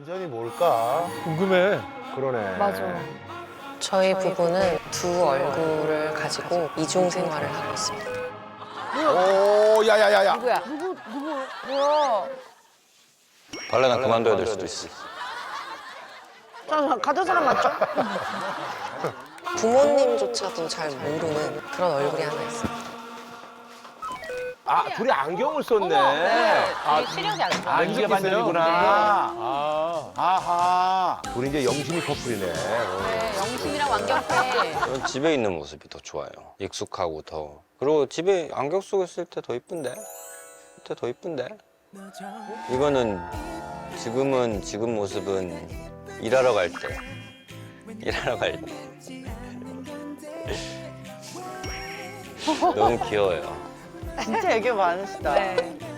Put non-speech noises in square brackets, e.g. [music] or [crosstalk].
완전히 뭘까? 궁금해. 그러네. 맞아. 저희 부부는 두 얼굴을 가지고 이중 생활을 하고 있습니다. 오, 야야야야. 누구야? 누구 누구? 뭐야? 발레나 그만둬야 될 수도 있어. 저 가족 사람 맞죠? [laughs] 부모님조차도 잘 모르는 그런 얼굴이 하나 있어요. 아, 둘이 안경을 썼네. 아, 시력이 안 좋아. 아, 이게 반전이구나. 아. 아하. 둘이 이제 영심이 커플이네. 어. 네, 영심이랑. 저는 집에 있는 모습이 더 좋아요. 익숙하고 더. 그리고 집에 안경 쓰고 있을 때 더 이쁜데? 그때 더 이쁜데? 이거는 지금은 지금 모습은 일하러 갈 때. 일하러 갈 때. [laughs] 너무 귀여워요. 진짜 애교 많으시다. 네.